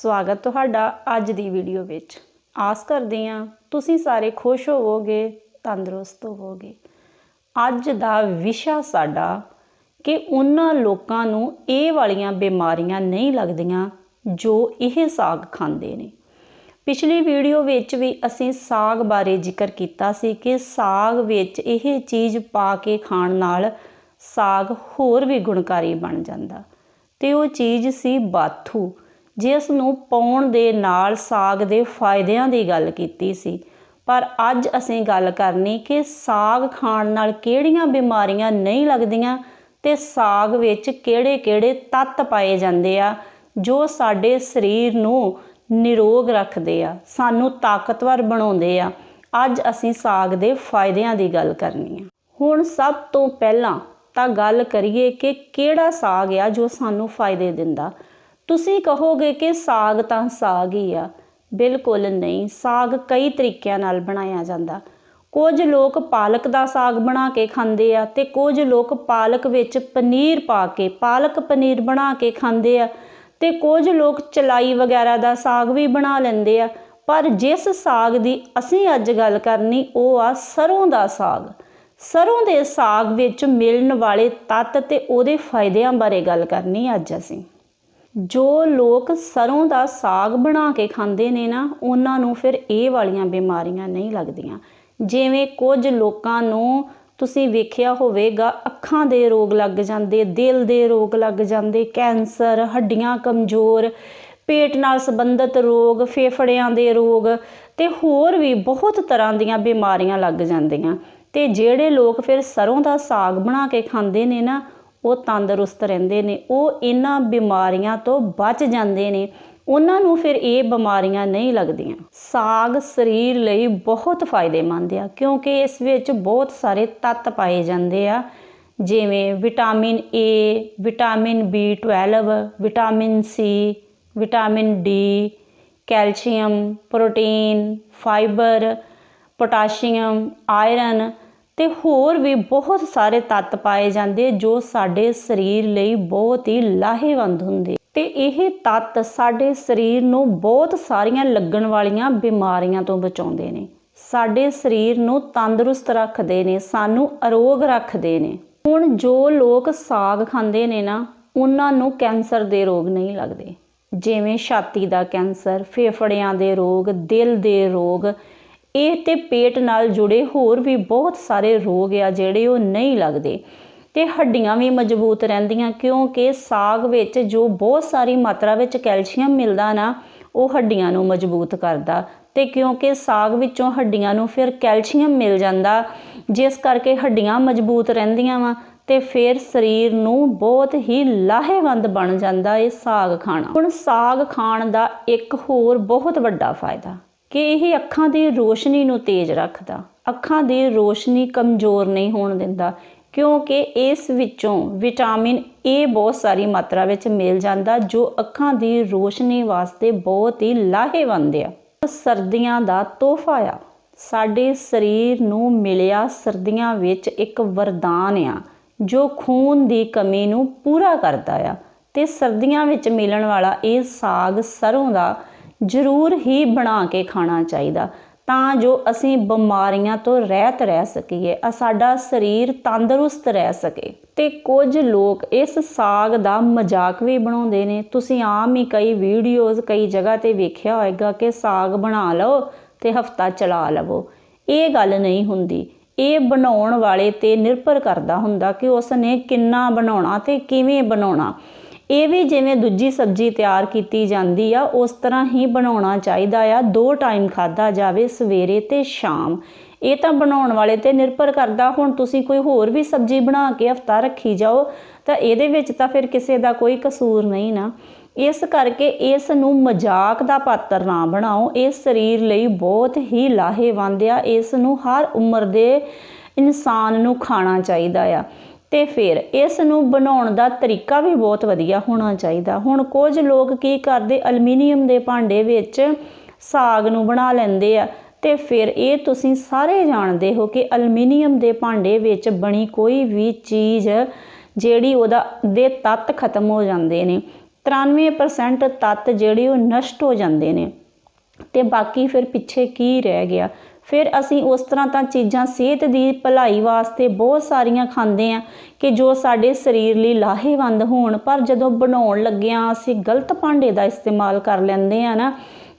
ਸਵਾਗਤ ਤੁਹਾਡਾ ਅੱਜ ਦੀ ਵੀਡੀਓ ਵਿੱਚ। ਆਸ ਕਰਦੇ ਹਾਂ ਤੁਸੀਂ ਸਾਰੇ ਖੁਸ਼ ਹੋਵੋਗੇ, ਤੰਦਰੁਸਤ ਹੋਵੋਗੇ। ਅੱਜ ਦਾ ਵਿਸ਼ਾ ਸਾਡਾ ਕਿ ਉਹਨਾਂ ਲੋਕਾਂ ਨੂੰ ਇਹ ਵਾਲੀਆਂ ਬਿਮਾਰੀਆਂ ਨਹੀਂ ਲੱਗਦੀਆਂ ਜੋ ਇਹ ਸਾਗ ਖਾਂਦੇ ਨੇ। ਪਿਛਲੀ ਵੀਡੀਓ ਵਿੱਚ ਵੀ ਅਸੀਂ ਸਾਗ ਬਾਰੇ ਜ਼ਿਕਰ ਕੀਤਾ ਸੀ ਕਿ ਸਾਗ ਵਿੱਚ ਇਹ ਚੀਜ਼ ਪਾ ਕੇ ਖਾਣ ਨਾਲ ਸਾਗ ਹੋਰ ਵੀ ਗੁਣਕਾਰੀ ਬਣ ਜਾਂਦਾ। ਤੇ ਉਹ ਚੀਜ਼ ਸੀ ਬਾਥੂ। ਜਿਸ ਨੂੰ ਪਾਉਣ ਦੇ ਨਾਲ ਸਾਗ ਦੇ ਫਾਇਦਿਆਂ ਦੀ ਗੱਲ ਕੀਤੀ ਸੀ। ਪਰ ਅੱਜ ਅਸੀਂ ਗੱਲ ਕਰਨੀ ਕਿ ਸਾਗ ਖਾਣ ਨਾਲ ਕਿਹੜੀਆਂ ਬਿਮਾਰੀਆਂ ਨਹੀਂ ਲੱਗਦੀਆਂ ਤੇ ਸਾਗ ਵਿੱਚ ਕਿਹੜੇ-ਕਿਹੜੇ ਤੱਤ ਪਾਏ ਜਾਂਦੇ ਆ, ਜੋ ਸਾਡੇ ਸਰੀਰ ਨੂੰ ਨਿਰੋਗ ਰੱਖਦੇ ਆ, ਸਾਨੂੰ ਤਾਕਤਵਰ ਬਣਾਉਂਦੇ ਆ। ਅੱਜ ਅਸੀਂ ਸਾਗ ਦੇ ਫਾਇਦਿਆਂ ਦੀ ਗੱਲ ਕਰਨੀ ਆ। ਹੁਣ ਸਭ ਤੋਂ ਪਹਿਲਾਂ ਤਾਂ ਗੱਲ ਕਰੀਏ ਕਿ ਕਿਹੜਾ ਸਾਗ ਆ ਜੋ ਸਾਨੂੰ ਫਾਇਦੇ ਦਿੰਦਾ। ਤੁਸੀਂ ਕਹੋਗੇ ਕਿ ਸਾਗ ਤਾਂ ਸਾਗ ਹੀ ਆ। ਬਿਲਕੁਲ ਨਹੀਂ, ਸਾਗ ਕਈ ਤਰੀਕਿਆਂ ਨਾਲ ਬਣਾਇਆ ਜਾਂਦਾ। ਕੁਝ ਲੋਕ ਪਾਲਕ ਦਾ ਸਾਗ ਬਣਾ ਕੇ ਖਾਂਦੇ ਆ ਤੇ ਕੁਝ ਲੋਕ ਪਾਲਕ ਵਿੱਚ ਪਨੀਰ ਪਾ ਕੇ, ਪਾਲਕ ਪਨੀਰ ਬਣਾ ਕੇ ਖਾਂਦੇ ਆ ਤੇ ਕੁਝ ਲੋਕ ਚਲਾਈ ਵਗੈਰਾ ਦਾ ਸਾਗ ਵੀ ਬਣਾ ਲੈਂਦੇ ਆ। ਪਰ ਜਿਸ ਸਾਗ ਦੀ ਅਸੀਂ ਅੱਜ ਗੱਲ ਕਰਨੀ, ਉਹ ਆ ਸਰੋਂ ਦਾ ਸਾਗ। ਸਰੋਂ ਦੇ ਸਾਗ ਵਿੱਚ ਮਿਲਣ ਵਾਲੇ ਤੱਤ ਤੇ ਉਹਦੇ ਫਾਇਦਿਆਂ ਬਾਰੇ ਗੱਲ ਕਰਨੀ ਅੱਜ ਅਸੀਂ। ਜੋ ਲੋਕ ਸਰੋਂ ਦਾ ਸਾਗ ਬਣਾ ਕੇ ਖਾਂਦੇ ਨੇ ਨਾ, ਉਹਨਾਂ ਨੂੰ ਫਿਰ ਇਹ ਵਾਲੀਆਂ ਬਿਮਾਰੀਆਂ ਨਹੀਂ ਲੱਗਦੀਆਂ। ਜਿਵੇਂ ਕੁਝ ਲੋਕਾਂ ਨੂੰ ਤੁਸੀਂ ਵੇਖਿਆ ਹੋਵੇਗਾ, ਅੱਖਾਂ ਦੇ ਰੋਗ ਲੱਗ ਜਾਂਦੇ, ਦਿਲ ਦੇ ਰੋਗ ਲੱਗ ਜਾਂਦੇ, ਕੈਂਸਰ, ਹੱਡੀਆਂ ਕਮਜ਼ੋਰ, ਪੇਟ ਨਾਲ ਸੰਬੰਧਿਤ ਰੋਗ, ਫੇਫੜਿਆਂ ਦੇ ਰੋਗ ਤੇ ਹੋਰ ਵੀ ਬਹੁਤ ਤਰ੍ਹਾਂ ਦੀਆਂ ਬਿਮਾਰੀਆਂ ਲੱਗ ਜਾਂਦੀਆਂ। ਤੇ ਜਿਹੜੇ ਲੋਕ ਫਿਰ ਸਰੋਂ ਦਾ ਸਾਗ ਬਣਾ ਕੇ ਖਾਂਦੇ ਨੇ ਨਾ ਉਹ ਤੰਦਰੁਸਤ ਰਹਿੰਦੇ ਨੇ, ਉਹ ਇਹਨਾਂ ਬਿਮਾਰੀਆਂ ਤੋਂ ਬਚ ਜਾਂਦੇ ਨੇ, ਉਹਨਾਂ ਨੂੰ ਫਿਰ ਇਹ ਬਿਮਾਰੀਆਂ ਨਹੀਂ ਲੱਗਦੀਆਂ। ਸਾਗ ਸਰੀਰ ਲਈ ਬਹੁਤ ਫਾਇਦੇਮੰਦ ਆ, ਕਿਉਂਕਿ ਇਸ ਵਿੱਚ ਬਹੁਤ ਸਾਰੇ ਤੱਤ ਪਾਏ ਜਾਂਦੇ ਆ, ਜਿਵੇਂ vitamin A vitamin B12 vitamin C vitamin D calcium, protein, fibre, potassium, iron ਤੇ ਹੋਰ ਵੀ ਬਹੁਤ ਸਾਰੇ ਤੱਤ ਪਾਏ ਜਾਂਦੇ ਜੋ ਸਾਡੇ ਸਰੀਰ ਲਈ ਬਹੁਤ ਹੀ ਲਾਹੇਵੰਦ ਹੁੰਦੇ ਤੇ ਇਹ ਤੱਤ ਸਾਡੇ ਸਰੀਰ ਨੂੰ ਬਹੁਤ ਸਾਰੀਆਂ ਲੱਗਣ ਵਾਲੀਆਂ ਬਿਮਾਰੀਆਂ ਤੋਂ ਬਚਾਉਂਦੇ ਨੇ। ਸਾਡੇ ਸਰੀਰ ਨੂੰ ਤੰਦਰੁਸਤ ਰੱਖਦੇ ਨੇ, ਸਾਨੂੰ ਅਰੋਗ ਰੱਖਦੇ ਨੇ। ਹੁਣ ਜੋ ਲੋਕ ਸਾਗ ਖਾਂਦੇ ਨੇ ਨਾ, ਉਹਨਾਂ ਨੂੰ ਕੈਂਸਰ ਦੇ ਰੋਗ ਨਹੀਂ ਲੱਗਦੇ। ਜਿਵੇਂ ਛਾਤੀ ਦਾ ਕੈਂਸਰ, ਫੇਫੜਿਆਂ ਦੇ ਰੋਗ, ਦਿਲ ਦੇ ਰੋਗ ਇਹ ਤੇ ਪੇਟ ਨਾਲ ਜੁੜੇ ਹੋਰ ਵੀ ਬਹੁਤ ਸਾਰੇ ਰੋਗ ਆ ਜਿਹੜੇ ਉਹ ਨਹੀਂ ਲੱਗਦੇ। ਤੇ ਹੱਡੀਆਂ ਵੀ ਮਜ਼ਬੂਤ ਰਹਿੰਦੀਆਂ ਕਿਉਂਕਿ ਸਾਗ ਵਿੱਚ ਜੋ ਬਹੁਤ ਸਾਰੀ ਮਾਤਰਾ ਵਿੱਚ ਕੈਲਸ਼ੀਅਮ ਮਿਲਦਾ ਨਾ, ਉਹ ਹੱਡੀਆਂ ਨੂੰ ਮਜ਼ਬੂਤ ਕਰਦਾ। ਤੇ ਕਿਉਂਕਿ ਸਾਗ ਵਿੱਚੋਂ ਹੱਡੀਆਂ ਨੂੰ ਫਿਰ ਕੈਲਸ਼ੀਅਮ ਮਿਲ ਜਾਂਦਾ, ਜਿਸ ਕਰਕੇ ਹੱਡੀਆਂ ਮਜ਼ਬੂਤ ਰਹਿੰਦੀਆਂ ਵਾ ਤੇ ਫਿਰ ਸਰੀਰ ਨੂੰ ਬਹੁਤ ਹੀ ਲਾਹੇਵੰਦ ਬਣ ਜਾਂਦਾ ਇਹ ਸਾਗ ਖਾਣਾ। ਹੁਣ ਸਾਗ ਖਾਣ ਦਾ ਇੱਕ ਹੋਰ ਬਹੁਤ ਵੱਡਾ ਫਾਇਦਾ। ਕਿ ਇਹ ਅੱਖਾਂ ਦੀ ਰੋਸ਼ਨੀ ਨੂੰ ਤੇਜ਼ ਰੱਖਦਾ। ਅੱਖਾਂ ਦੀ ਰੋਸ਼ਨੀ ਕਮਜ਼ੋਰ ਨਹੀਂ ਹੋਣ ਦਿੰਦਾ, ਕਿਉਂਕਿ ਇਸ ਵਿੱਚੋਂ ਵਿਟਾਮਿਨ ਏ ਬਹੁਤ ਸਾਰੀ ਮਾਤਰਾ ਵਿੱਚ ਮਿਲ ਜਾਂਦਾ, ਜੋ ਅੱਖਾਂ ਦੀ ਰੋਸ਼ਨੀ ਵਾਸਤੇ ਬਹੁਤ ਹੀ ਲਾਹੇਵੰਦ ਆ। ਸਰਦੀਆਂ ਦਾ ਤੋਹਫਾ ਆ। ਸਾਡੇ ਸਰੀਰ ਨੂੰ ਮਿਲਿਆ ਸਰਦੀਆਂ ਵਿੱਚ ਇੱਕ ਵਰਦਾਨ ਆ, ਜੋ ਖੂਨ ਦੀ ਕਮੀ ਨੂੰ ਪੂਰਾ ਕਰਦਾ ਆ। ਤੇ ਸਰਦੀਆਂ ਵਿੱਚ ਮਿਲਣ ਵਾਲਾ ਇਹ ਸਾਗ ਸਰੋਂ ਦਾ ਜ਼ਰੂਰ ਹੀ ਬਣਾ ਕੇ ਖਾਣਾ ਚਾਹੀਦਾ, ਤਾਂ ਜੋ ਅਸੀਂ ਬਿਮਾਰੀਆਂ ਤੋਂ ਰਹਿਤ ਰਹਿ ਸਕੀਏ ਆ ਸਾਡਾ ਸਰੀਰ ਤੰਦਰੁਸਤ ਰਹਿ ਸਕੇ। ਤੇ ਕੁਝ ਲੋਕ ਇਸ ਸਾਗ ਦਾ ਮਜ਼ਾਕ ਵੀ ਬਣਾਉਂਦੇ ਨੇ। ਤੁਸੀਂ ਆਮ ਹੀ ਕਈ ਵੀਡੀਓਜ਼, ਕਈ ਜਗ੍ਹਾ ਤੇ ਵੇਖਿਆ ਹੋਵੇਗਾ ਕਿ ਸਾਗ ਬਣਾ ਲਓ ਤੇ ਹਫਤਾ ਚਲਾ ਲਵੋ। ਇਹ ਗੱਲ ਨਹੀਂ ਹੁੰਦੀ। ਇਹ ਬਣਾਉਣ ਵਾਲੇ ਤੇ ਨਿਰਭਰ ਕਰਦਾ ਹੁੰਦਾ ਕਿ ਉਸ ਨੇ ਕਿੰਨਾ ਬਣਾਉਣਾ ਤੇ ਕਿਵੇਂ ਬਣਾਉਣਾ। ਇਹ ਵੀ ਜਿਵੇਂ ਦੂਜੀ ਸਬਜ਼ੀ ਤਿਆਰ ਕੀਤੀ ਜਾਂਦੀ ਆ, ਉਸ ਤਰ੍ਹਾਂ ਹੀ ਬਣਾਉਣਾ ਚਾਹੀਦਾ ਆ। ਦੋ ਟਾਈਮ ਖਾਦਾ ਜਾਵੇ ਸਵੇਰੇ ਤੇ ਸ਼ਾਮ। ਇਹ ਤਾਂ ਬਣਾਉਣ ਵਾਲੇ ਤੇ ਨਿਰਭਰ ਕਰਦਾ। ਹੁਣ ਤੁਸੀਂ ਕੋਈ ਹੋਰ ਵੀ ਸਬਜ਼ੀ ਬਣਾ ਕੇ ਹਫਤਾ ਰੱਖੀ ਜਾਓ, ਤਾਂ ਇਹਦੇ ਵਿੱਚ ਤਾਂ ਫਿਰ ਕਿਸੇ ਦਾ ਕੋਈ ਕਸੂਰ ਨਹੀਂ ਨਾ। ਇਸ ਕਰਕੇ ਇਸ ਨੂੰ ਮਜ਼ਾਕ ਦਾ ਪਾਤਰ ਨਾ ਬਣਾਓ। ਇਹ ਸਰੀਰ ਲਈ ਬਹੁਤ ਹੀ ਲਾਹੇਵੰਦ ਆ। ਇਸ ਨੂੰ ਹਰ ਉਮਰ ਦੇ ਇਨਸਾਨ ਨੂੰ ਖਾਣਾ ਚਾਹੀਦਾ ਆ। ਤੇ ਫਿਰ ਇਸ ਨੂੰ ਬਣਾਉਣ ਦਾ ਤਰੀਕਾ ਵੀ ਬਹੁਤ ਵਧੀਆ ਹੋਣਾ ਚਾਹੀਦਾ। ਹੁਣ ਕੁਝ ਲੋਕ ਕੀ ਕਰਦੇ? ਅਲਮੀਨੀਅਮ ਦੇ ਭਾਂਡੇ ਵਿੱਚ ਸਾਗ ਨੂੰ ਬਣਾ ਲੈਂਦੇ ਆ ਤੇ ਫਿਰ ਇਹ ਤੁਸੀਂ ਸਾਰੇ ਜਾਣਦੇ ਹੋ ਕਿ ਅਲਮੀਨੀਅਮ ਦੇ ਭਾਂਡੇ ਵਿੱਚ ਬਣੀ ਕੋਈ ਵੀ ਚੀਜ਼ ਜਿਹੜੀ ਉਹਦਾ ਦੇ ਤੱਤ ਖਤਮ ਹੋ ਜਾਂਦੇ ਨੇ। 93% ਤੱਤ ਜਿਹੜੇ ਉਹ ਨਸ਼ਟ ਹੋ ਜਾਂਦੇ ਨੇ। ਤੇ ਬਾਕੀ ਫਿਰ ਪਿੱਛੇ ਕੀ ਰਹਿ ਗਿਆ? ਫਿਰ ਅਸੀਂ ਉਸ ਤਰ੍ਹਾਂ ਤਾਂ ਚੀਜ਼ਾਂ ਸਿਹਤ ਦੀ ਭਲਾਈ ਵਾਸਤੇ ਬਹੁਤ ਸਾਰੀਆਂ ਖਾਂਦੇ ਆ ਕਿ ਜੋ ਸਾਡੇ ਸਰੀਰ ਲਈ ਲਾਹੇਵੰਦ ਹੋਣ, ਪਰ ਜਦੋਂ ਬਣਾਉਣ ਲੱਗਿਆਂ ਅਸੀਂ ਗਲਤ ਭਾਂਡੇ ਦਾ ਇਸਤੇਮਾਲ ਕਰ ਲੈਂਦੇ ਆ ਨਾ,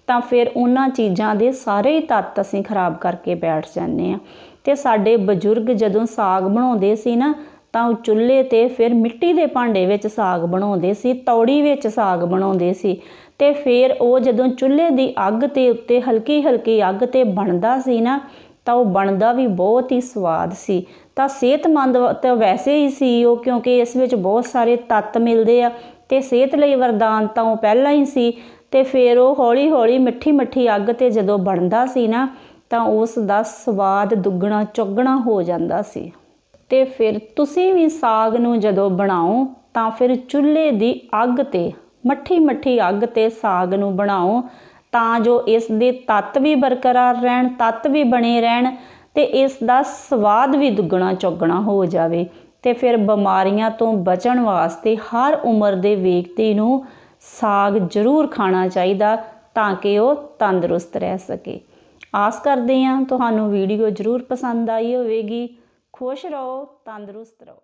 ਤਾਂ ਫਿਰ ਉਹਨਾਂ ਚੀਜ਼ਾਂ ਦੇ ਸਾਰੇ ਹੀ ਤੱਤ ਅਸੀਂ ਖਰਾਬ ਕਰਕੇ ਬੈਠ ਜਾਂਦੇ ਆ ਤੇ ਸਾਡੇ ਬਜ਼ੁਰਗ ਜਦੋਂ ਸਾਗ ਬਣਾਉਂਦੇ ਸੀ ਨਾ, ਤਾਂ ਉਹ ਚੁੱਲ੍ਹੇ ਤੇ ਫਿਰ ਮਿੱਟੀ ਦੇ ਭਾਂਡੇ ਵਿੱਚ ਸਾਗ ਬਣਾਉਂਦੇ ਸੀ, ਤੌੜੀ ਵਿੱਚ ਸਾਗ ਬਣਾਉਂਦੇ ਸੀ। ਤੇ ਫਿਰ ਉਹ ਜਦੋਂ ਚੁੱਲ੍ਹੇ ਦੀ ਅੱਗ ਤੇ ਉੱਤੇ ਹਲਕੀ ਹਲਕੀ ਅੱਗ ਤੇ ਬਣਦਾ ਸੀ ਨਾ, ਤਾਂ ਉਹ ਬਣਦਾ ਵੀ ਬਹੁਤ ਹੀ ਸਵਾਦ ਸੀ। ਤਾਂ ਸਿਹਤਮੰਦ ਤਾਂ ਵੈਸੇ ਹੀ ਸੀ ਉਹ, ਕਿਉਂਕਿ ਇਸ ਵਿੱਚ ਬਹੁਤ ਸਾਰੇ ਤੱਤ ਮਿਲਦੇ ਆ ਤੇ ਸਿਹਤ ਲਈ ਵਰਦਾਨ ਤਾਂ ਉਹ ਪਹਿਲਾਂ ਹੀ ਸੀ। ਤੇ ਫਿਰ ਉਹ ਹੌਲੀ ਹੌਲੀ ਮਿੱਠੀ ਮਿੱਠੀ ਅੱਗ ਤੇ ਜਦੋਂ ਬਣਦਾ ਸੀ ਨਾ, ਤਾਂ ਉਸ ਦਾ ਸਵਾਦ ਦੁੱਗਣਾ ਚੌਗਣਾ ਹੋ ਜਾਂਦਾ ਸੀ। ਤੇ ਫਿਰ ਤੁਸੀਂ ਵੀ ਸਾਗ ਨੂੰ ਜਦੋਂ ਬਣਾਓ, ਤਾਂ ਫਿਰ ਚੁੱਲ੍ਹੇ ਦੀ ਅੱਗ ਤੇ ਮੱਠੀ ਮੱਠੀ ਅੱਗ ਤੇ ਸਾਗ ਨੂੰ ਬਣਾਓ, ਤਾਂ ਜੋ ਇਸ ਦੇ ਤੱਤ ਵੀ ਬਰਕਰਾਰ ਰਹਿਣ, ਤੱਤ ਵੀ ਬਣੇ ਰਹਿਣ ਤੇ ਇਸ ਦਾ ਸਵਾਦ ਵੀ ਦੁੱਗਣਾ ਚੌਗਣਾ ਹੋ ਜਾਵੇ ਤੇ ਫਿਰ ਬਿਮਾਰੀਆਂ ਤੋਂ ਬਚਣ ਵਾਸਤੇ ਹਰ ਉਮਰ ਦੇ ਵਿਅਕਤੀ ਨੂੰ ਸਾਗ ਜ਼ਰੂਰ ਖਾਣਾ ਚਾਹੀਦਾ ਤਾਂ ਕਿ ਉਹ ਤੰਦਰੁਸਤ ਰਹਿ ਸਕੇ। ਆਸ ਕਰਦੇ ਹਾਂ ਤੁਹਾਨੂੰ ਵੀਡੀਓ ਜ਼ਰੂਰ ਪਸੰਦ ਆਈ ਹੋਵੇਗੀ। ਖੁਸ਼ ਰਹੋ, ਤੰਦਰੁਸਤ ਰਹੋ।